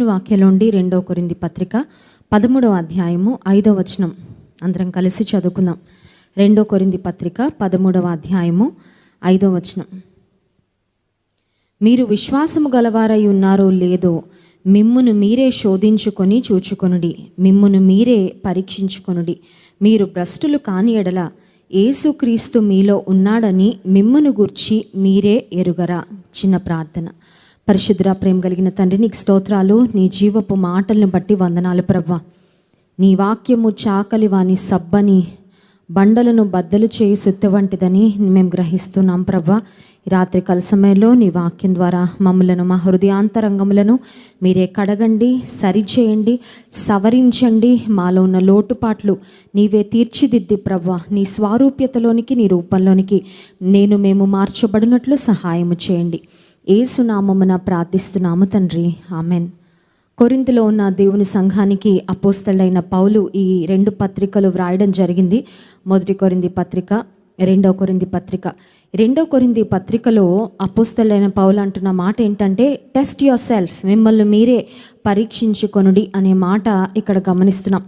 దేవుని వాక్యలోండి రెండో కొరింది పత్రిక పదమూడవ అధ్యాయము ఐదవ వచనం. అందరం కలిసి చదువుకుందాం. రెండో కొరింది పత్రిక పదమూడవ అధ్యాయము ఐదవ వచనం. మీరు విశ్వాసము గలవారై ఉన్నారో లేదో మిమ్మును మీరే శోధించుకొని చూచుకొనుడి. మిమ్మును మీరే పరీక్షించుకొనుడి. మీరు భ్రష్టులు కాని ఎడల ఏసుక్రీస్తు మీలో ఉన్నాడని మిమ్మును గూర్చి మీరే ఎరుగరా. చిన్న ప్రార్థన. పరిశుద్ర ప్రేమ కలిగిన తండ్రి నీకు స్తోత్రాలు నీ జీవపు మాటలను బట్టి వందనాలు ప్రవ్వ. నీ వాక్యము చాకలి వాని సబ్బని బండలను బద్దలు చేయి సుత్తి వంటిదని మేము గ్రహిస్తున్నాం ప్రవ్వ. రాత్రి కల సమయంలో నీ వాక్యం ద్వారా మమ్మలను మా హృదయాంతరంగములను మీరే కడగండి సరిచేయండి సవరించండి. మాలో ఉన్న లోటుపాట్లు నీవే తీర్చిదిద్ది ప్రవ్వ. నీ స్వారూప్యతలోనికి నీ రూపంలోనికి నేను మేము మార్చబడినట్లు సహాయము చేయండి. ఏసునామమున ప్రార్థిస్తున్నాము తండ్రి. ఆమెన్. కొరింతిలో ఉన్న దేవుని సంఘానికి అపోస్తలైన పౌలు ఈ రెండు పత్రికలు వ్రాయడం జరిగింది. మొదటి కొరింది పత్రిక రెండో కొరింది పత్రిక. రెండో కొరింది పత్రికలో అపోస్తలైన పౌలు అంటున్న మాట ఏంటంటే టెస్ట్ యువర్ సెల్ఫ్ మిమ్మల్ని మీరే పరీక్షించుకొనుడి అనే మాట ఇక్కడ గమనిస్తున్నాం.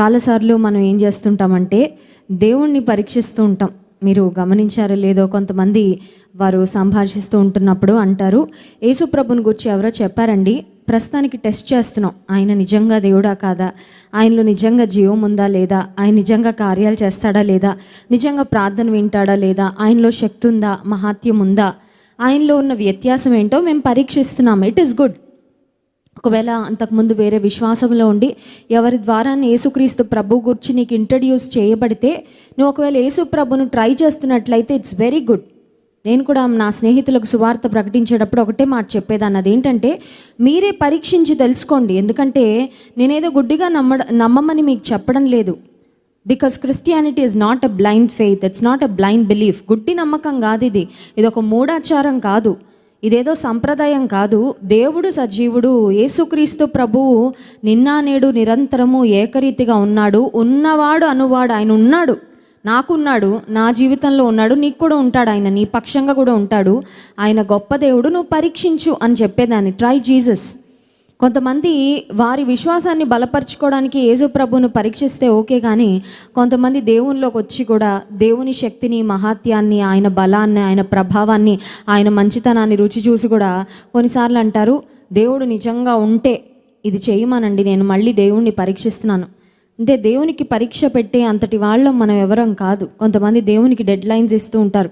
చాలాసార్లు మనం ఏం చేస్తుంటామంటే దేవుణ్ణి పరీక్షిస్తూ ఉంటాం. మీరు గమనించారో లేదో కొంతమంది వారు సంభాషిస్తూ ఉంటున్నప్పుడు అంటారు యేసుప్రభుని గురించి ఎవరో చెప్పారండి ప్రస్తుతానికి టెస్ట్ చేస్తున్నాం. ఆయన నిజంగా దేవుడా కాదా? ఆయనలో నిజంగా జీవం ఉందా లేదా? ఆయన నిజంగా కార్యాలు చేస్తాడా లేదా? నిజంగా ప్రార్థన వింటాడా లేదా? ఆయనలో శక్తి ఉందా? మహాత్యం ఉందా? ఆయనలో ఉన్న వ్యత్యాసం ఏంటో మేము పరీక్షిస్తున్నాం. ఇట్ ఈస్ గుడ్ ఒకవేళ అంతకుముందు వేరే విశ్వాసంలో ఉండి ఎవరి ద్వారా యేసుక్రీస్తు ప్రభు గురించి నీకు ఇంట్రడ్యూస్ చేయబడితే నువ్వు ఒకవేళ యేసు ప్రభును ట్రై చేస్తున్నట్లయితే ఇట్స్ వెరీ గుడ్. నేను కూడా నా స్నేహితులకు సువార్త ప్రకటించేటప్పుడు ఒకటే మాట చెప్పేదాన్ని. అదేంటంటే మీరే పరీక్షించి తెలుసుకోండి. ఎందుకంటే నేనేదో గుడ్డిగా నమ్మ నమ్మమని మీకు చెప్పడం లేదు. Because Christianity is not a blind faith it's not a blind belief గుడ్డి నమ్మకం కాదు ఇది. ఇది ఒక మూఢాచారం కాదు. ఇదేదో సంప్రదాయం కాదు. దేవుడు సజీవుడు యేసుక్రీస్తు ప్రభువు నిన్నా నేడు నిరంతరము ఏకరీతిగా ఉన్నాడు. ఉన్నవాడు అనువాడు ఆయన ఉన్నాడు. నాకున్నాడు నా జీవితంలో ఉన్నాడు నీకు కూడా ఉంటాడు ఆయన నీ పక్షంగా కూడా ఉంటాడు. ఆయన గొప్ప దేవుడు నువ్వు పరీక్షించు అని చెప్పేదాన్ని. ట్రై జీసస్ కొంతమంది వారి విశ్వాసాన్ని బలపరచుకోవడానికి యేసు ప్రభును పరీక్షిస్తే ఓకే కానీ కొంతమంది దేవునిలోకి వచ్చి కూడా దేవుని శక్తిని మహాత్యాన్ని ఆయన బలాన్ని ఆయన ప్రభావాన్ని ఆయన మంచితనాన్ని రుచి చూసి కూడా కొన్నిసార్లు అంటారు దేవుడు నిజంగా ఉంటే ఇది చేయమనండి నేను మళ్ళీ దేవుణ్ణి పరీక్షిస్తున్నాను. అంటే దేవునికి పరీక్ష పెట్టే అంతటి వాళ్ళం మనం ఎవరం కాదు. కొంతమంది దేవునికి డెడ్ లైన్స్ ఇస్తూ ఉంటారు.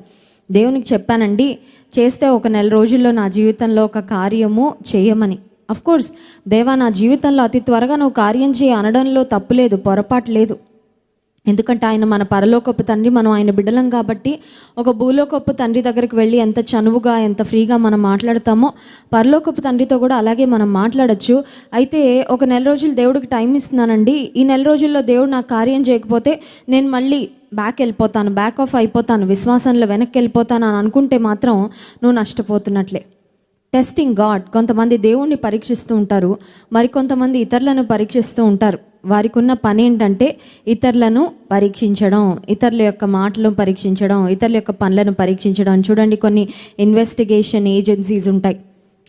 దేవునికి చెప్పానండి చేస్తే ఒక నెల రోజుల్లో నా జీవితంలో ఒక కార్యము చేయమని. అఫ్ కోర్స్ దేవా నా జీవితంలో అతి త్వరగా నువ్వు కార్యం చేయి అనడంలో తప్పులేదు పొరపాటు లేదు. ఎందుకంటే ఆయన మన పరలోకపు తండ్రి మనం ఆయన బిడ్డలం కాబట్టి ఒక భూలోకపు తండ్రి దగ్గరికి వెళ్ళి ఎంత చనువుగా ఎంత ఫ్రీగా మనం మాట్లాడతామో పరలోకపు తండ్రితో కూడా అలాగే మనం మాట్లాడచ్చు. అయితే ఒక నెల రోజులు దేవుడికి టైం ఇస్తున్నానండి. ఈ నెల రోజుల్లో దేవుడు నాకు కార్యం చేయకపోతే నేను మళ్ళీ బ్యాక్ వెళ్ళిపోతాను బ్యాక్ ఆఫ్ అయిపోతాను విశ్వాసంలో వెనక్కి వెళ్ళిపోతాను అని అనుకుంటే మాత్రం నువ్వు నష్టపోతున్నట్లే. టెస్టింగ్ గాడ్ కొంతమంది దేవుణ్ణి పరీక్షిస్తూ ఉంటారు. మరికొంతమంది ఇతరులను పరీక్షిస్తూ ఉంటారు. వారికి ఉన్న పని ఏంటంటే ఇతరులను పరీక్షించడం ఇతరుల యొక్క మాటలను పరీక్షించడం ఇతరుల యొక్క పనులను పరీక్షించడం చూడండి. కొన్ని ఇన్వెస్టిగేషన్ ఏజెన్సీస్ ఉంటాయి.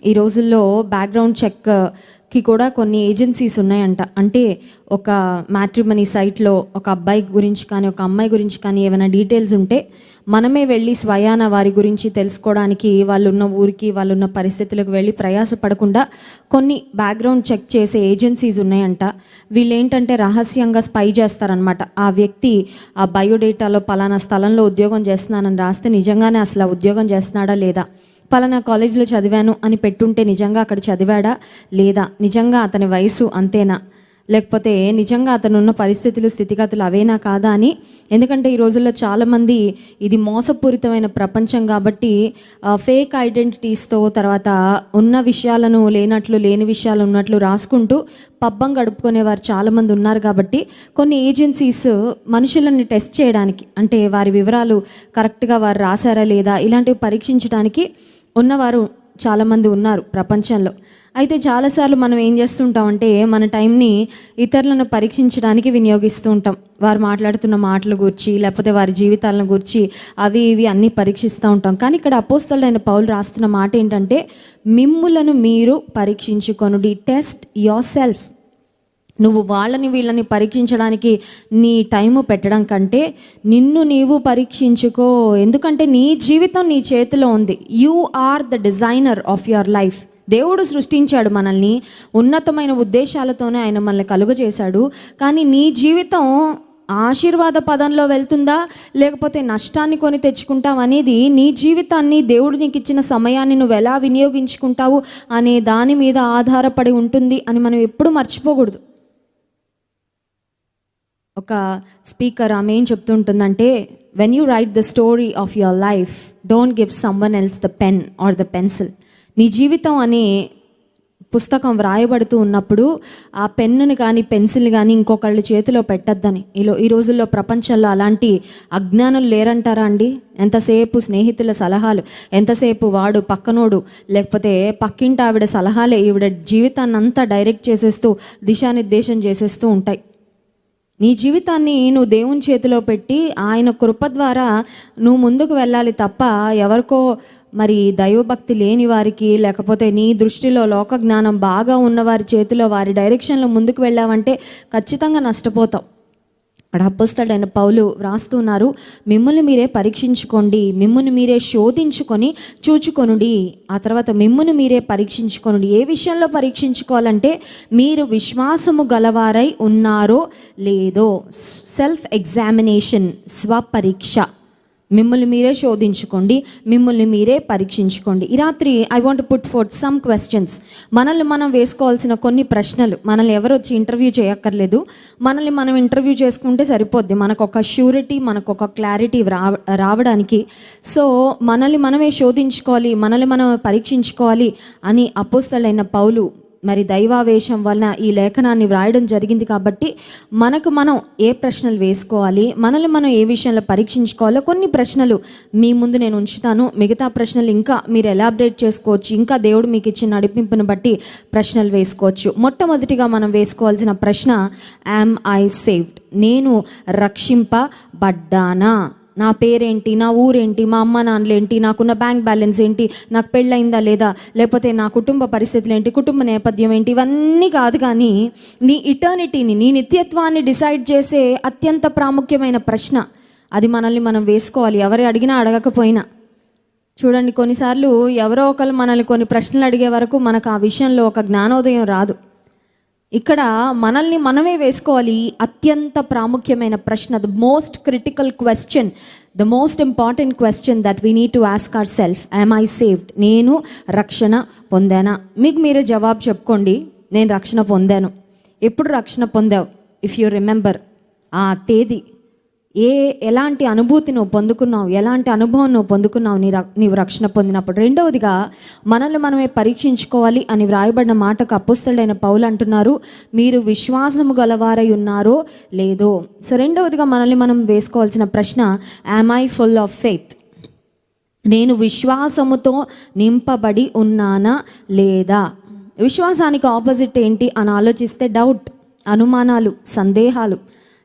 ఈ రోజుల్లో బ్యాక్గ్రౌండ్ చెక్కి కూడా కొన్ని ఏజెన్సీస్ ఉన్నాయంట. అంటే ఒక మ్యాట్రిమనీ సైట్లో ఒక అబ్బాయి గురించి కానీ ఒక అమ్మాయి గురించి కానీ ఏమైనా డీటెయిల్స్ ఉంటే మనమే వెళ్ళి స్వయాన వారి గురించి తెలుసుకోవడానికి వాళ్ళు ఉన్న ఊరికి వాళ్ళున్న పరిస్థితులకు వెళ్ళి ప్రయాసపడకుండా కొన్ని బ్యాక్గ్రౌండ్ చెక్ చేసే ఏజెన్సీస్ ఉన్నాయంట. వీళ్ళు ఏంటంటే రహస్యంగా స్పై చేస్తారనమాట ఆ వ్యక్తి ఆ బయోడేటాలో పలానా స్థలంలో ఉద్యోగం చేస్తున్నానని రాస్తే నిజంగానే అసలు ఆ ఉద్యోగం చేస్తున్నాడా లేదా? పలానా కాలేజీలో చదివాను అని పెట్టుంటే నిజంగా అక్కడ చదివాడా లేదా? నిజంగా అతని వయసు అంతేనా? లేకపోతే నిజంగా అతనున్న పరిస్థితులు స్థితిగతులు అవేనా కాదా అని. ఎందుకంటే ఈ రోజుల్లో చాలామంది ఇది మోసపూరితమైన ప్రపంచం కాబట్టి ఫేక్ ఐడెంటిటీస్తో తర్వాత ఉన్న విషయాలను లేనట్లు లేని విషయాలు ఉన్నట్లు రాసుకుంటూ పబ్బం గడుపుకునేవారు చాలామంది ఉన్నారు కాబట్టి కొన్ని ఏజెన్సీస్ మనుషులను టెస్ట్ చేయడానికి అంటే వారి వివరాలు కరెక్ట్గా వారు రాశారా లేదా ఇలాంటివి పరీక్షించడానికి ఉన్నవారు చాలామంది ఉన్నారు ప్రపంచంలో. అయితే చాలాసార్లు మనం ఏం చేస్తుంటామంటే మన టైంని ఇతరులను పరీక్షించడానికి వినియోగిస్తూ ఉంటాం. వారు మాట్లాడుతున్న మాటల గురించి లేకపోతే వారి జీవితాలను గురించి అవి ఇవి అన్నీ పరీక్షిస్తూ ఉంటాం. కానీ ఇక్కడ అపోస్తలైన పౌలు రాస్తున్న మాట ఏంటంటే మిమ్ములను మీరు పరీక్షించుకొనుడి టెస్ట్ యోర్ సెల్ఫ్ నువ్వు వాళ్ళని వీళ్ళని పరీక్షించడానికి నీ టైము పెట్టడం కంటే నిన్ను నీవు పరీక్షించుకో. ఎందుకంటే నీ జీవితం నీ చేతిలో ఉంది. You are the designer of your life. దేవుడు సృష్టించాడు మనల్ని ఉన్నతమైన ఉద్దేశాలతోనే ఆయన మనల్ని కలుగజేశాడు. కానీ నీ జీవితం ఆశీర్వాద పదంలో వెళ్తుందా? లేకపోతే నష్టాన్ని కొని తెచ్చుకుంటావు అనేది నీ జీవితాన్ని దేవుడు నీకు ఇచ్చిన సమయాన్ని నువ్వు ఎలా వినియోగించుకుంటావు అనే దాని మీద ఆధారపడి ఉంటుంది అని మనం ఎప్పుడు మర్చిపోకూడదు. ఒక స్పీకర్ ఆమె ఏం చెప్తుంటుందంటే when you write the story of your life don't give someone else the pen or the pencil నీ జీవితం అనే పుస్తకం వ్రాయబడుతూ ఉన్నప్పుడు ఆ పెన్నుని కానీ పెన్సిల్ కానీ ఇంకొకళ్ళ చేతిలో పెట్టద్దని. ఈలో ఈ రోజుల్లో ప్రపంచంలో అలాంటి అజ్ఞానులు లేరంటారా అండి? ఎంతసేపు స్నేహితుల సలహాలు ఎంతసేపు వాడు పక్కనోడు లేకపోతే పక్కింటి ఆవిడ సలహాలే ఈవిడ జీవితాన్ని అంతా డైరెక్ట్ చేసేస్తూ దిశానిర్దేశం చేసేస్తూ ఉంటాయి. నీ జీవితాన్ని నువ్వు దేవుని చేతిలో పెట్టి ఆయన కృప ద్వారా నువ్వు ముందుకు వెళ్ళాలి తప్ప ఎవరికో మరి దైవభక్తి లేని వారికి లేకపోతే నీ దృష్టిలో లోక జ్ఞానం బాగా ఉన్న వారి చేతిలో వారి డైరెక్షన్లో ముందుకు వెళ్ళావంటే ఖచ్చితంగా నష్టపోతావు. అక్కడ అప్పొస్తాడైన పౌలు వ్రాస్తున్నారు మిమ్మల్ని మీరే పరీక్షించుకోండి మిమ్మల్ని మీరే శోధించుకొని చూచుకొనుడి. ఆ తర్వాత మిమ్మల్ని మీరే పరీక్షించుకొనుడి. ఏ విషయంలో పరీక్షించుకోవాలంటే మీరు విశ్వాసము గలవారై ఉన్నారో లేదో? సెల్ఫ్ ఎగ్జామినేషన్ స్వపరీక్ష. మిమ్మల్ని మీరే శోధించుకోండి మిమ్మల్ని మీరే పరీక్షించుకోండి. ఈ రాత్రి I want put forth some questions మనల్ని మనం వేసుకోవాల్సిన కొన్ని ప్రశ్నలు మనల్ని ఎవరు వచ్చి ఇంటర్వ్యూ చేయక్కర్లేదు. మనల్ని మనం ఇంటర్వ్యూ చేసుకుంటే సరిపోద్ది. మనకు ఒక ష్యూరిటీ మనకు ఒక క్లారిటీ రావ రావడానికి. సో మనల్ని మనమే శోధించుకోవాలి మనల్ని మనం పరీక్షించుకోవాలి అని అపోస్తలైన పౌలు మరి దైవావేశం వలన ఈ లేఖనాన్ని వ్రాయడం జరిగింది కాబట్టి మనకు మనం ఏ ప్రశ్నలు వేసుకోవాలి మనల్ని మనం ఏ విషయంలో పరీక్షించుకోవాలో కొన్ని ప్రశ్నలు మీ ముందు నేను ఉంచుతాను. మిగతా ప్రశ్నలు ఇంకా మీరు ఎలాబరేట్ చేసుకోవచ్చు ఇంకా దేవుడు మీకు ఇచ్చిన నడిపింపును బట్టి ప్రశ్నలు వేసుకోవచ్చు. మొట్టమొదటిగా మనం వేసుకోవాల్సిన ప్రశ్న యామ్ ఐ సేవ్డ్ నేను రక్షింపబడ్డానా? నా పేరేంటి? నా ఊరేంటి? మా అమ్మ నాన్నలేంటి? నాకున్న బ్యాంక్ బ్యాలెన్స్ ఏంటి? నాకు పెళ్ళయిందా లేదా? లేకపోతే నా కుటుంబ పరిస్థితులు ఏంటి కుటుంబ నేపథ్యం ఏంటి? ఇవన్నీ కాదు కానీ నీ ఇటర్నిటీని నీ నిత్యత్వాన్ని డిసైడ్ చేసే అత్యంత ప్రాముఖ్యమైన ప్రశ్న. అది మనల్ని మనం వేసుకోవాలి. ఎవరు అడిగినా అడగకపోయినా. చూడండి కొన్నిసార్లు ఎవరో ఒకరు మనల్ని కొన్ని ప్రశ్నలు అడిగే వరకు మనకు ఆ విషయంలో ఒక జ్ఞానోదయం రాదు. ఇక్కడ మనల్ని మనమే వేసుకోవాలి. అత్యంత ప్రాముఖ్యమైన ప్రశ్న the most critical question the most important question that we need to ask our self am I saved నేను రక్షణ పొందానా? మీకు మీరే జవాబు చెప్పుకోండి. నేను రక్షణ పొందాను. ఎప్పుడు రక్షణ పొందావు? ఇఫ్ యూ రిమెంబర్ ఆ తేదీ. ఏ ఎలాంటి అనుభూతి నువ్వు పొందుకున్నావు? ఎలాంటి అనుభవం నువ్వు పొందుకున్నావు నీ నీవు రక్షణ పొందినప్పుడు? రెండవదిగా మనల్ని మనమే పరీక్షించుకోవాలి అని వ్రాయబడిన మాటకు అపుస్తలైన పౌలు అంటున్నారు. మీరు విశ్వాసము గలవారై ఉన్నారో లేదో? సో రెండవదిగా మనల్ని మనం వేసుకోవాల్సిన ప్రశ్న am I full of faith నేను విశ్వాసముతో నింపబడి ఉన్నానా లేదా? విశ్వాసానికి ఆపోజిట్ ఏంటి అని ఆలోచిస్తే డౌట్ అనుమానాలు సందేహాలు.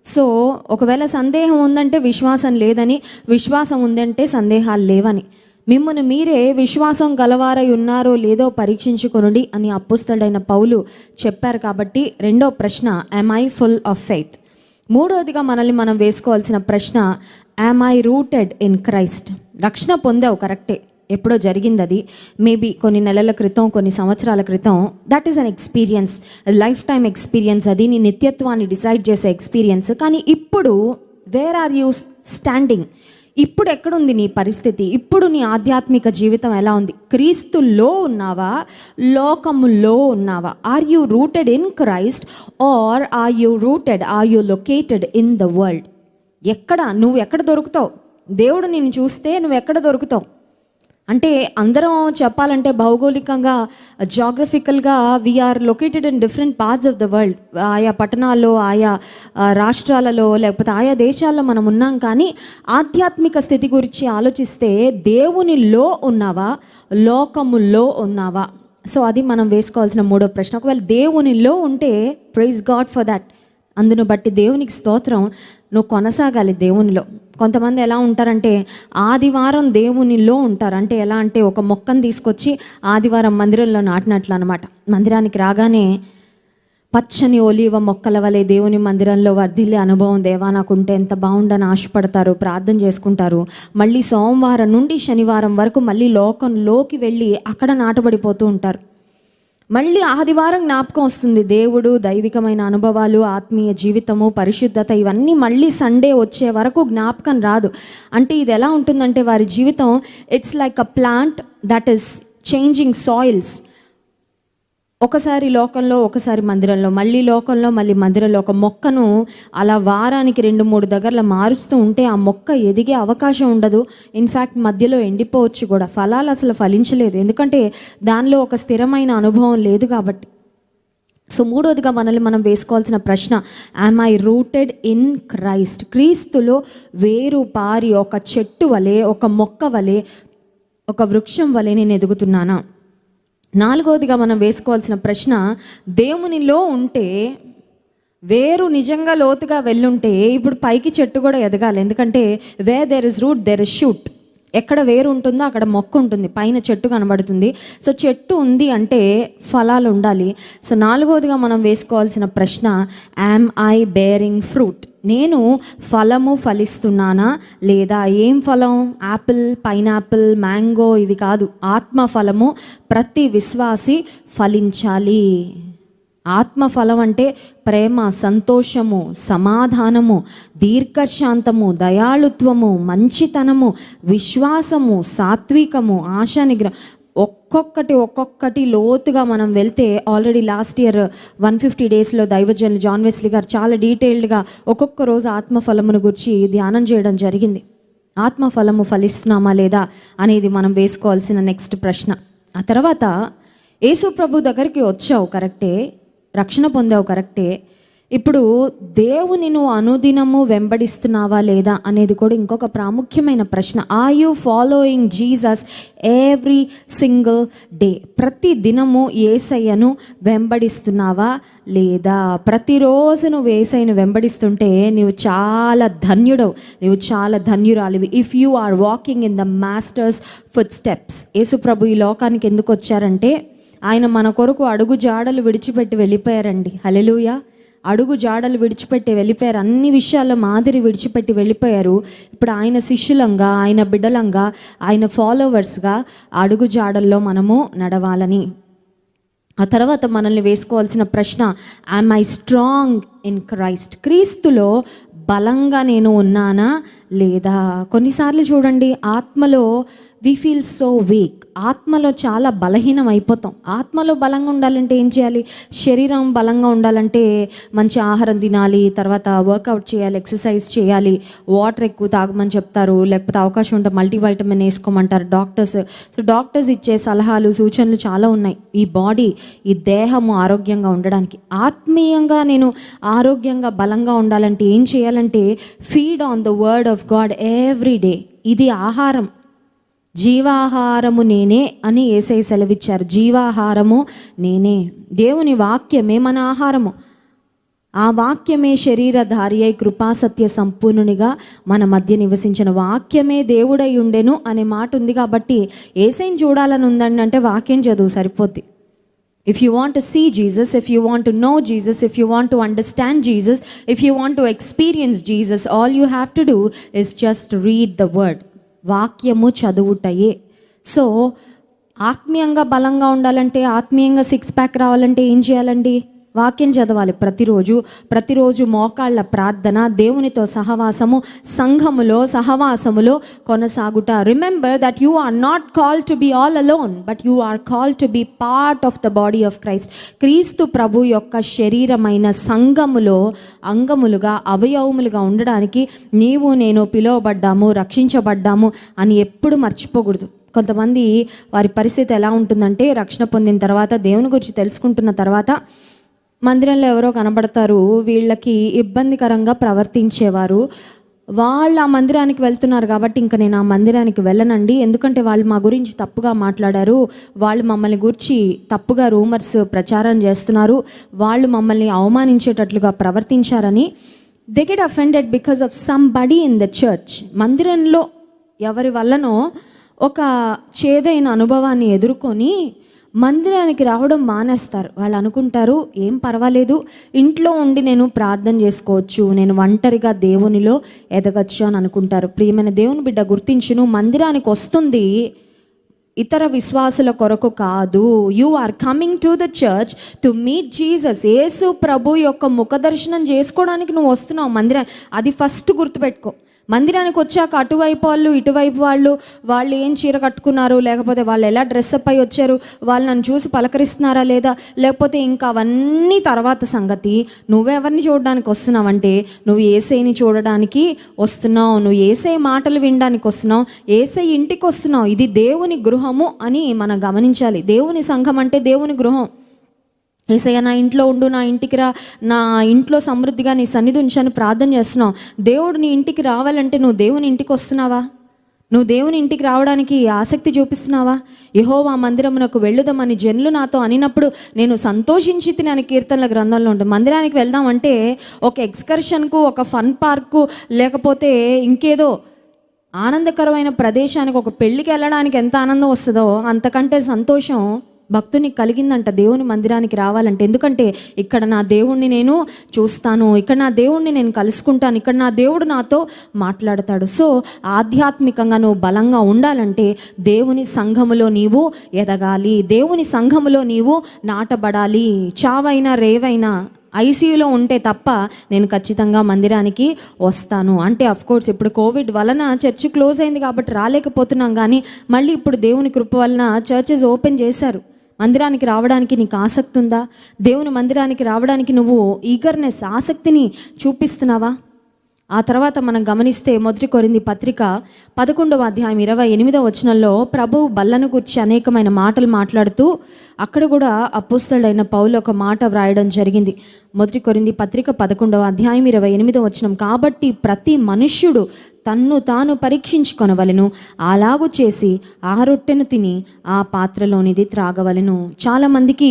సో ఒకవేళ సందేహం ఉందంటే విశ్వాసం లేదని విశ్వాసం ఉందంటే సందేహాలు లేవని. మిమ్మల్ని మీరే విశ్వాసం గలవారై ఉన్నారో లేదో పరీక్షించుకొనుడి అని అప్పుస్తడైన పౌలు చెప్పారు కాబట్టి రెండో ప్రశ్న am I full of faith మూడవదిగా మనల్ని మనం వేసుకోవాల్సిన ప్రశ్న am I rooted in Christ రక్షణ పొందావు కరెక్టే. ఎప్పుడో జరిగింది అది మేబీ కొన్ని నెలల క్రితం కొన్ని సంవత్సరాల క్రితం. That is an experience lifetime experience అది. నీ నిత్యత్వాన్ని డిసైడ్ చేసే ఎక్స్పీరియన్స్ కానీ ఇప్పుడు వేర్ ఆర్ యూ స్టాండింగ్ ఇప్పుడు ఎక్కడుంది నీ పరిస్థితి? ఇప్పుడు నీ ఆధ్యాత్మిక జీవితం ఎలా ఉంది? క్రీస్తులో ఉన్నావా? లోకములో ఉన్నావా? Are you rooted in Christ are are you rooted are you located in the world ఎక్కడ? నువ్వు ఎక్కడ దొరుకుతావు? దేవుడు నిన్ను చూస్తే నువ్వు ఎక్కడ దొరుకుతావు? అంటే అందరం చెప్పాలంటే భౌగోళికంగా జాగ్రఫికల్గా we are located in different parts of the world ఆయా పట్టణాల్లో ఆయా రాష్ట్రాలలో లేకపోతే ఆయా దేశాల్లో మనం ఉన్నాం. కానీ ఆధ్యాత్మిక స్థితి గురించి ఆలోచిస్తే దేవునిలో ఉన్నావా? లోకములో ఉన్నావా? సో అది మనం వేసుకోవాల్సిన మూడో ప్రశ్న. ఒకవేళ దేవునిలో ఉంటే ప్రైజ్ గాడ్ ఫర్ దట్ అందును బట్టి దేవునికి స్తోత్రం నువ్వు కొనసాగాలి దేవునిలో. కొంతమంది ఎలా ఉంటారంటే ఆదివారం దేవునిలో ఉంటారు. అంటే ఎలా అంటే ఒక మొక్కను తీసుకొచ్చి ఆదివారం మందిరంలో నాటినట్లు అనమాట మందిరానికి రాగానే పచ్చని ఒలివ మొక్కల వలె దేవుని మందిరంలో వర్ధిల్లే అనుభవం దేవా నాకుంటే ఎంత బాగుండని ఆశపడతారు ప్రార్థన చేసుకుంటారు. మళ్ళీ సోమవారం నుండి శనివారం వరకు మళ్ళీ లోకంలోకి వెళ్ళి అక్కడ నాటబడిపోతూ ఉంటారు. మళ్ళీ ఆదివారం జ్ఞాపకం వస్తుంది. దేవుడు దైవికమైన అనుభవాలు ఆత్మీయ జీవితము పరిశుద్ధత ఇవన్నీ మళ్ళీ సండే వచ్చే వరకు జ్ఞాపకం రాదు. అంటే ఇది ఎలా ఉంటుందంటే వారి జీవితం it's like a plant that is changing soils ఒకసారి లోకంలో ఒకసారి మందిరంలో మళ్ళీ లోకంలో మళ్ళీ మందిరంలో ఒక మొక్కను అలా వారానికి రెండు మూడు దగ్గరలో మారుస్తూ ఉంటే ఆ మొక్క ఎదిగే అవకాశం ఉండదు. ఇన్ఫ్యాక్ట్ మధ్యలో ఎండిపోవచ్చు కూడా. ఫలాలు అసలు ఫలించలేదు. ఎందుకంటే దానిలో ఒక స్థిరమైన అనుభవం లేదు కాబట్టి. సో మూడోదిగా మనల్ని మనం వేసుకోవాల్సిన ప్రశ్న am I rooted in Christ క్రీస్తులో వేరు పారి ఒక చెట్టు వలె ఒక మొక్క వలె ఒక వృక్షం వలె నేను ఎదుగుతున్నానా? నాలుగవదిగా మనం వేసుకోవాల్సిన ప్రశ్న దేవునిలో ఉంటే వేరు నిజంగా లోతుగా వెళ్ళుంటే ఇప్పుడు పైకి చెట్టు కూడా ఎదగాలి. ఎందుకంటే where there is root there is shoot ఎక్కడ వేరు ఉంటుందో అక్కడ మొక్క ఉంటుంది. పైన చెట్టు కనబడుతుంది. సో చెట్టు ఉంది అంటే ఫలాలు ఉండాలి. సో నాలుగవదిగా మనం వేసుకోవాల్సిన ప్రశ్న యామ్ ఐ బేరింగ్ ఫ్రూట్ నేను ఫలము ఫలిస్తున్నానా? లేదా ఏం ఫలం? యాపిల్ పైనాపిల్ మ్యాంగో ఇవి కాదు. ఆత్మ ఫలము ప్రతి విశ్వాసి ఫలించాలి. ఆత్మఫలం అంటే ప్రేమ సంతోషము సమాధానము దీర్ఘశాంతము దయాళుత్వము మంచితనము విశ్వాసము సాత్వికము ఆశానిగ్రహం ఒక్కొక్కటి ఒక్కొక్కటి లోతుగా మనం వెళ్తే already last year one fifty డేస్లో దైవజన్ జాన్ వెస్లీ గారు చాలా డీటెయిల్డ్గా ఒక్కొక్క రోజు ఆత్మఫలమును గురించి ధ్యానం చేయడం జరిగింది. ఆత్మఫలము ఫలిస్తున్నామా లేదా అనేది మనం వేసుకోవాల్సిన నెక్స్ట్ ప్రశ్న. ఆ తర్వాత యేసు ప్రభు దగ్గరికి వచ్చావు కరెక్టే రక్షణ పొందావు కరెక్టే ఇప్పుడు దేవుని నువ్వు అనుదినము వెంబడిస్తున్నావా లేదా అనేది కూడా ఇంకొక ప్రాముఖ్యమైన ప్రశ్న. Are you following Jesus every single day ప్రతి దినము ఏసయ్యను వెంబడిస్తున్నావా లేదా? ప్రతిరోజు నువ్వు ఏసయ్యను వెంబడిస్తుంటే నువ్వు చాలా ధన్యుడవు. నువ్వు చాలా ధన్యురాలివి. If you are walking in the master's foot steps Yesu ప్రభు ఈ లోకానికి ఎందుకు వచ్చారంటే ఆయన మన కొరకు అడుగు జాడలు విడిచిపెట్టి వెళ్ళిపోయారండి. హలెలుయా అడుగు జాడలు విడిచిపెట్టి వెళ్ళిపోయారు. అన్ని విషయాల్లో మాదిరి విడిచిపెట్టి వెళ్ళిపోయారు. ఇప్పుడు ఆయన శిష్యులంగా ఆయన బిడ్డలంగా ఆయన ఫాలోవర్స్గా అడుగు జాడల్లో మనము నడవాలని. ఆ తర్వాత మనల్ని వేసుకోవాల్సిన ప్రశ్న am I strong in Christ క్రీస్తులో బలంగా నేను ఉన్నానా లేదా? కొన్నిసార్లు చూడండి ఆత్మలో వి ఫీల్ సో వీక్ ఆత్మలో చాలా బలహీనం అయిపోతాం. ఆత్మలో బలంగా ఉండాలంటే ఏం చేయాలి? శరీరం బలంగా ఉండాలంటే మంచి ఆహారం తినాలి తర్వాత వర్కౌట్ చేయాలి ఎక్సర్సైజ్ చేయాలి వాటర్ ఎక్కువ తాగమని చెప్తారు లేకపోతే అవకాశం ఉంటే మల్టీవైటమిన్ వేసుకోమంటారు డాక్టర్స్ సో డాక్టర్స్ ఇచ్చే సలహాలు సూచనలు చాలా ఉన్నాయి. ఈ బాడీ ఈ దేహము ఆరోగ్యంగా ఉండడానికి. ఆత్మీయంగా నేను ఆరోగ్యంగా బలంగా ఉండాలంటే ఏం చేయాలంటే feed on the word of God every day ఇది ఆహారం. జీవాహారము నేనే అని ఏసై సెలవిచ్చారు. జీవాహారము నేనే. దేవుని వాక్యమే మన ఆహారము. ఆ వాక్యమే శరీరధారి అయి కృపాసత్య సంపూర్ణునిగా మన మధ్య నివసించిన వాక్యమే దేవుడై ఉండెను అనే మాట ఉంది కాబట్టి ఏసైని చూడాలని ఉందండి అంటే వాక్యం చదువు సరిపోద్ది. If you want see Jesus if you want know Jesus if you want to understand Jesus if you want to experience Jesus all you have to do is just read the word వాక్యము చదువుటయే. So ఆత్మీయంగా బలంగా ఉండాలంటే ఆత్మీయంగా six pack రావాలంటే ఏం చేయాలండి? వాక్యం చదవాలి ప్రతిరోజు. ప్రతిరోజు మోకాళ్ళ ప్రార్థన దేవునితో సహవాసము సంఘములో సహవాసములో కొనసాగుట. Remember that you are not call to be all alone but you are call to be part of the body of Christ Kristu ప్రభు యొక్క శరీరమైన సంఘములో అంగములుగా అవయవములుగా ఉండడానికి నీవు నేను పిలువబడ్డాము రక్షించబడ్డాము అని ఎప్పుడు మర్చిపోకూడదు. కొంతమంది వారి పరిస్థితి ఎలా ఉంటుందంటే రక్షణ పొందిన తర్వాత దేవుని గురించి తెలుసుకుంటున్న తర్వాత మందిరంలో ఎవరో కనబడతారు వీళ్ళకి ఇబ్బందికరంగా ప్రవర్తించేవారు. వాళ్ళు ఆ మందిరానికి వెళ్తున్నారు కాబట్టి ఇంకా నేను ఆ మందిరానికి వెళ్ళనండి. ఎందుకంటే వాళ్ళు మా గురించి తప్పుగా మాట్లాడారు. వాళ్ళు మమ్మల్ని గురించి తప్పుగా రూమర్స్ ప్రచారం చేస్తున్నారు. వాళ్ళు మమ్మల్ని అవమానించేటట్లుగా ప్రవర్తించారని. They get offended because of somebody in the church మందిరంలో ఎవరి వల్లనో ఒక చేదైన అనుభవాన్ని ఎదుర్కొని మందిరానికి రావడం మానేస్తారు. వాళ్ళు అనుకుంటారు ఏం పర్వాలేదు ఇంట్లో ఉండి నేను ప్రార్థన చేసుకోవచ్చు నేను ఒంటరిగా దేవునిలో ఎదగచ్చు అని అనుకుంటారు. ప్రియమైన దేవుని బిడ్డ గుర్తించును మందిరానికి వస్తుంది ఇతర విశ్వాసుల కొరకు కాదు. You are coming to the church to meet Jesus Yesu ప్రభు యొక్క ముఖ దర్శనం చేసుకోవడానికి నువ్వు వస్తున్నావు మందిరా అది ఫస్ట్ గుర్తుపెట్టుకో. మందిరానికి వచ్చాక అటువైపు వాళ్ళు ఇటువైపు వాళ్ళు వాళ్ళు ఏం చీర కట్టుకున్నారు లేకపోతే వాళ్ళు ఎలా డ్రెస్అప్ అయి వచ్చారు వాళ్ళు నన్ను చూసి పలకరిస్తున్నారా లేదా లేకపోతే ఇంకా అవన్నీ తర్వాత సంగతి నువ్వెవరిని చూడడానికి వస్తున్నావంటే నువ్వు ఏసైని చూడడానికి వస్తున్నావు నువ్వు ఏసై మాటలు వినడానికి వస్తున్నావు ఏసై ఇంటికి వస్తున్నావు ఇది దేవుని గృహము అని మనం గమనించాలి. దేవుని సంఘం అంటే దేవుని గృహం. ఏసయ్య నా ఇంట్లో ఉండు నా ఇంటికి రా నా ఇంట్లో సమృద్ధిగా నీ సన్నిధి ఉంచాను ప్రార్థన చేస్తున్నావు. దేవుడు నీ ఇంటికి రావాలంటే నువ్వు దేవుని ఇంటికి వస్తున్నావా? నువ్వు దేవుని ఇంటికి రావడానికి ఆసక్తి చూపిస్తున్నావా? యహోవా మందిరమునకు వెళ్ళుదామని జనులు నాతో అనినప్పుడు నేను సంతోషించి తినని కీర్తనల గ్రంథంలో ఉంటుంది మందిరానికి వెళ్దాం అంటే ఒక ఎక్స్కర్షన్కు ఒక ఫన్ పార్కు లేకపోతే ఇంకేదో ఆనందకరమైన ప్రదేశానికి ఒక పెళ్ళికి వెళ్ళడానికి ఎంత ఆనందం వస్తుందో అంతకంటే సంతోషం భక్తుని కలిగిందంట దేవుని మందిరానికి రావాలంటే. ఎందుకంటే ఇక్కడ నా దేవుణ్ణి నేను చూస్తాను ఇక్కడ నా దేవుణ్ణి నేను కలుసుకుంటాను ఇక్కడ నా దేవుడు నాతో మాట్లాడతాడు. సో ఆధ్యాత్మికంగా నువ్వు బలంగా ఉండాలంటే దేవుని సంఘములో నీవు ఎదగాలి దేవుని సంఘములో నీవు నాటబడాలి. చావైనా రేవైనా ఐసీయూలో ఉంటే తప్ప నేను ఖచ్చితంగా మందిరానికి వస్తాను. అంటే కోర్స్ ఇప్పుడు కోవిడ్ వలన చర్చ్ క్లోజ్ అయింది కాబట్టి రాలేకపోతున్నాం కానీ మళ్ళీ ఇప్పుడు దేవుని కృప వలన చర్చెస్ ఓపెన్ చేశారు. మందిరానికి రావడానికి నీకు ఆసక్తి ఉందా? దేవుని మందిరానికి రావడానికి నువ్వు ఈగర్నెస్ ఆసక్తిని చూపిస్తున్నావా? ఆ తర్వాత మనం గమనిస్తే మొదటి కొరింది పత్రిక పదకొండవ అధ్యాయం ఇరవై ఎనిమిదవ వచనంలో ప్రభువు బల్లను గురించి అనేకమైన మాటలు మాట్లాడుతూ అక్కడ కూడా అపుస్తలుడైన పౌలు ఒక మాట వ్రాయడం జరిగింది. మొదటి కొరింది పత్రిక పదకొండవ అధ్యాయం ఇరవై ఎనిమిదవ వచనం కాబట్టి ప్రతి మనుష్యుడు తన్ను తాను పరీక్షించుకొనవలెను అలాగు చేసి ఆ రొట్టెను తిని ఆ పాత్రలోనిది త్రాగవలెను. చాలామందికి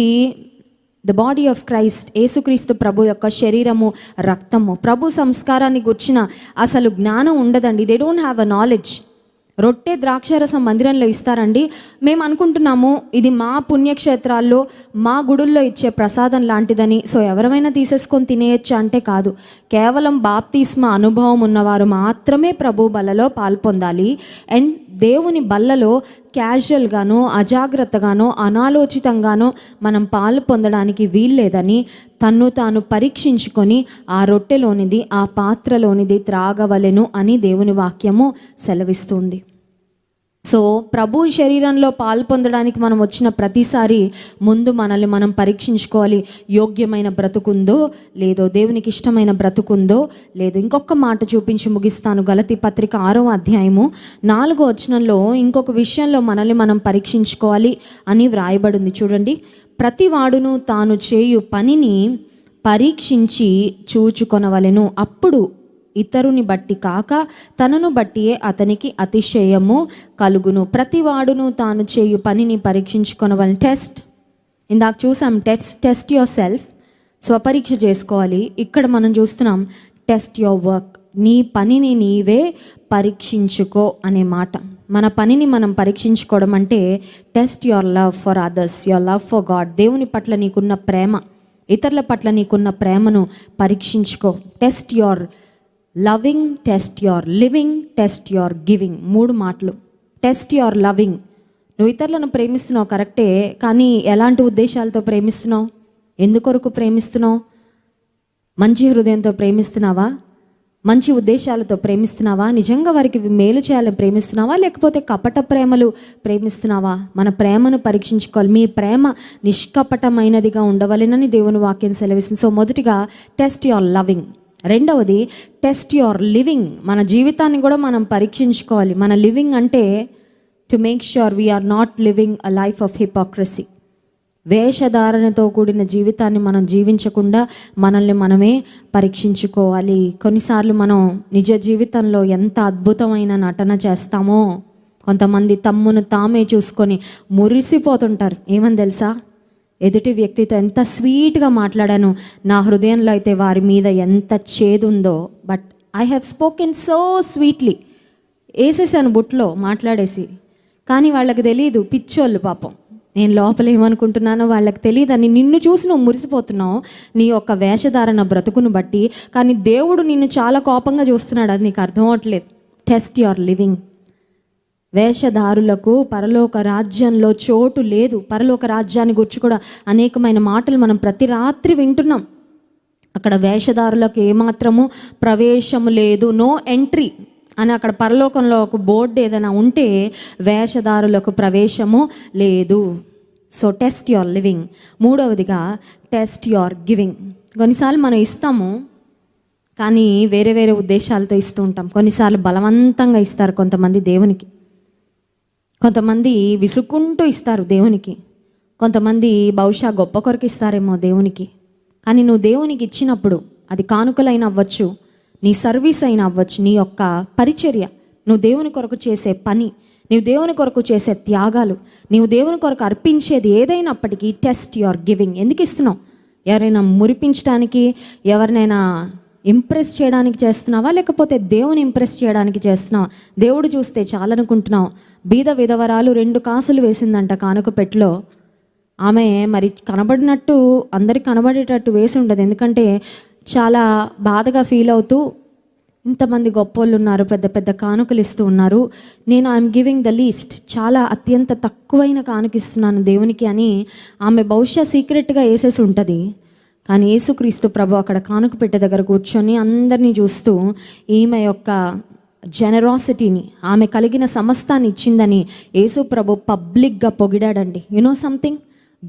ద బాడీ ఆఫ్ క్రైస్ట్ యేసుక్రీస్తు ప్రభు యొక్క శరీరము రక్తము. ప్రభు సంస్కారాన్ని గుర్చిన అసలు జ్ఞానం ఉండదండి. They don't have a knowledge రొట్టె ద్రాక్షారసం మందిరంలో ఇస్తారండి. మేము అనుకుంటున్నాము ఇది మా పుణ్యక్షేత్రాల్లో మా గుడుల్లో ఇచ్చే ప్రసాదం లాంటిదని. సో ఎవరైనా తీసేసుకొని తినేయచ్చు అంటే కాదు. కేవలం బాప్తిస్మ అనుభవం ఉన్నవారు మాత్రమే ప్రభు బలలో పాల్పొందాలి. అండ్ దేవుని బల్లలో క్యాజువల్గానో అజాగ్రత్తగానో అనాలోచితంగానో మనం పాలు పొందడానికి వీల్లేదని తన్ను తాను పరీక్షించుకొని ఆ రొట్టెలోనిది ఆ పాత్రలోనిది త్రాగవలెను అని దేవుని వాక్యము సెలవిస్తుంది. సో ప్రభు శరీరంలో పాల్పొందడానికి మనం వచ్చిన ప్రతిసారి ముందు మనల్ని మనం పరీక్షించుకోవాలి. యోగ్యమైన బ్రతుకుందో లేదో దేవునికి ఇష్టమైన బ్రతుకుందో లేదో ఇంకొక మాట చూపించి ముగిస్తాను. గలతి పత్రిక ఆరో అధ్యాయము నాలుగో వచనంలో ఇంకొక విషయంలో మనల్ని మనం పరీక్షించుకోవాలి అని వ్రాయబడింది. చూడండి ప్రతివాడును తాను చేయు పనిని పరీక్షించి చూచుకొనవలెను. అప్పుడు ఇతరుని బట్టి కాక తనను బట్టియే అతనికి అతిశయము కలుగును. ప్రతివాడును తాను చేయు పనిని పరీక్షించుకొనవలని టెస్ట్. ఇందాక చూసాం టెస్ట్ టెస్ట్ యువర్ సెల్ఫ్ స్వపరీక్ష చేసుకోవాలి. ఇక్కడ మనం చూస్తున్నాం టెస్ట్ యువర్ వర్క్. నీ పనిని నీవే పరీక్షించుకో అనే మాట. మన పనిని మనం పరీక్షించుకోవడం అంటే test your love for others. Your love for God. దేవుని పట్ల నీకున్న ప్రేమ. ఇతరుల పట్ల నీకున్న ప్రేమను పరీక్షించుకో. Test your loving test your living test your giving మూడు మాటలు. టెస్ట్ యువర్ లవింగ్ నువ్వు ఇతరులను ప్రేమిస్తున్నావు కరెక్టే? కానీ ఎలాంటి ఉద్దేశాలతో ప్రేమిస్తున్నావు? ఎందుకొరకు ప్రేమిస్తున్నావు? మంచి హృదయంతో ప్రేమిస్తున్నావా? మంచి ఉద్దేశాలతో ప్రేమిస్తున్నావా? నిజంగా వారికి మేలు చేయాలని ప్రేమిస్తున్నావా? లేకపోతే కపట ప్రేమలు ప్రేమిస్తున్నావా? మన ప్రేమను పరీక్షించుకోవాలి. మీ ప్రేమ నిష్కపటమైనదిగా ఉండవలెనని దేవుని వాక్యం సెలవిస్తుంది. సో మొదటిగా టెస్ట్ యువర్ లవింగ్ రెండవది టెస్ట్ యువర్ లివింగ్ మన జీవితాన్ని కూడా మనం పరీక్షించుకోవాలి. మన లివింగ్ అంటే to make sure we are not living a life of hypocrisy వేషధారణతో కూడిన జీవితాన్ని మనం జీవించకుండా మనల్ని మనమే పరీక్షించుకోవాలి. కొన్నిసార్లు మనం నిజ జీవితంలో ఎంత అద్భుతమైన నటన చేస్తామో కొంతమంది తమ్మును తామే చూసుకొని మురిసిపోతుంటారు. ఏమని తెలుసా? ఎదుటి వ్యక్తితో ఎంత స్వీట్గా మాట్లాడాను నా హృదయంలో అయితే వారి మీద ఎంత చేదుందో. But I have spoken so sweetly వేసేసాను బుట్లో మాట్లాడేసి. కానీ వాళ్ళకి తెలియదు పిచ్చోళ్ళు పాపం. నేను లోపల ఏమనుకుంటున్నానో వాళ్ళకి తెలియదని నిన్ను చూసి నువ్వు మురిసిపోతున్నావు. నీ యొక్క వేషధారణ బ్రతుకును బట్టి. కానీ దేవుడు నిన్ను చాలా కోపంగా చూస్తున్నాడు. అది నీకు అర్థం అవట్లేదు టెస్ట్ యువర్ లివింగ్ వేషధారులకు పరలోక రాజ్యంలో చోటు లేదు. పరలోక రాజ్యాన్ని గురించి కూడా అనేకమైన మాటలు మనం ప్రతి రాత్రి వింటున్నాం. అక్కడ వేషధారులకు ఏమాత్రము ప్రవేశము లేదు. No entry. అని అక్కడ పరలోకంలో ఒక బోర్డు ఏదైనా ఉంటే వేషధారులకు ప్రవేశము లేదు. So test your living. మూడవదిగా టెస్ట్ యువర్ గివింగ్. కొన్నిసార్లు మనం ఇస్తాము కానీ వేరే వేరే ఉద్దేశాలతో ఇస్తూ ఉంటాం. కొన్నిసార్లు బలవంతంగా ఇస్తారు కొంతమంది దేవునికి. కొంతమంది విసుక్కుంటూ ఇస్తారు దేవునికి. కొంతమంది బహుశా గొప్ప కొరకు ఇస్తారేమో దేవునికి. కానీ నువ్వు దేవునికి ఇచ్చినప్పుడు అది కానుకలైన అవ్వచ్చు నీ సర్వీస్ అయినా అవ్వచ్చు నీ యొక్క పరిచర్య నువ్వు దేవుని కొరకు చేసే పని నీవు దేవుని కొరకు చేసే త్యాగాలు నీవు దేవుని కొరకు అర్పించేది ఏదైనప్పటికీ టెస్ట్ యువర్ గివింగ్ ఎందుకు ఇస్తున్నావు? ఎవరైనా మురిపించడానికి ఎవరినైనా ఇంప్రెస్ చేయడానికి చేస్తున్నావా? లేకపోతే దేవుని ఇంప్రెస్ చేయడానికి చేస్తున్నావా? దేవుడు చూస్తే చాలనుకుంటున్నావు. బీద విధవరాలు రెండు కాసులు వేసిందంట కానుక పెట్టులో. ఆమె మరి కనబడినట్టు అందరికి కనబడేటట్టు వేసి ఉండదు. ఎందుకంటే చాలా బాధగా ఫీల్ అవుతూ ఇంతమంది గొప్పోళ్ళు ఉన్నారు పెద్ద పెద్ద కానుకలు ఇస్తూ ఉన్నారు. నేను ఐఎమ్ గివింగ్ ద లీస్ట్. చాలా అత్యంత తక్కువైన కానుకిస్తున్నాను దేవునికి అని ఆమె బహుశా సీక్రెట్గా వేసేసి ఉంటుంది. కానీ యేసుక్రీస్తు ప్రభు అక్కడ కానుక పెట్టే దగ్గర కూర్చొని అందరినీ చూస్తూ ఈమె యొక్క జనరాసిటీని ఆమె కలిగిన సమస్తాన్ని ఇచ్చిందని యేసు ప్రభు పబ్లిక్గా పొగిడాడండి. You know something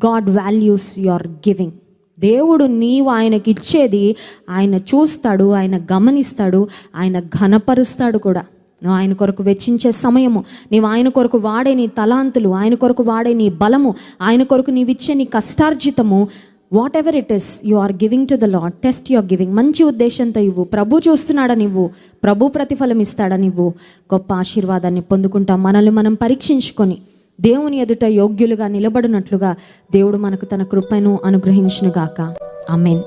God values your giving దేవుడు నీవు ఆయనకి ఇచ్చేది ఆయన చూస్తాడు ఆయన గమనిస్తాడు ఆయన ఘనపరుస్తాడు కూడా. నువ్వు ఆయన కొరకు వెచ్చించే సమయము నీవు ఆయన కొరకు వాడే నీ తలాంతులు ఆయన కొరకు వాడే నీ బలము ఆయన కొరకు నీవిచ్చే నీ కష్టార్జితము whatever it is you are giving to the Lord test your giving మంచి ఉద్దేశంతో ఇవ్వు. ప్రభు చూస్తున్నాడా నువ్వు ప్రభు ప్రతిఫలం ఇస్తాడా నువ్వు గొప్ప ఆశీర్వాదాన్ని పొందుకుంటాం. మనల్ని మనం పరీక్షించుకొని దేవుని ఎదుట యోగ్యులుగా నిలబడినట్లుగా దేవుడు మనకు తన కృపను అనుగ్రహించునుగాక. ఆమెన్.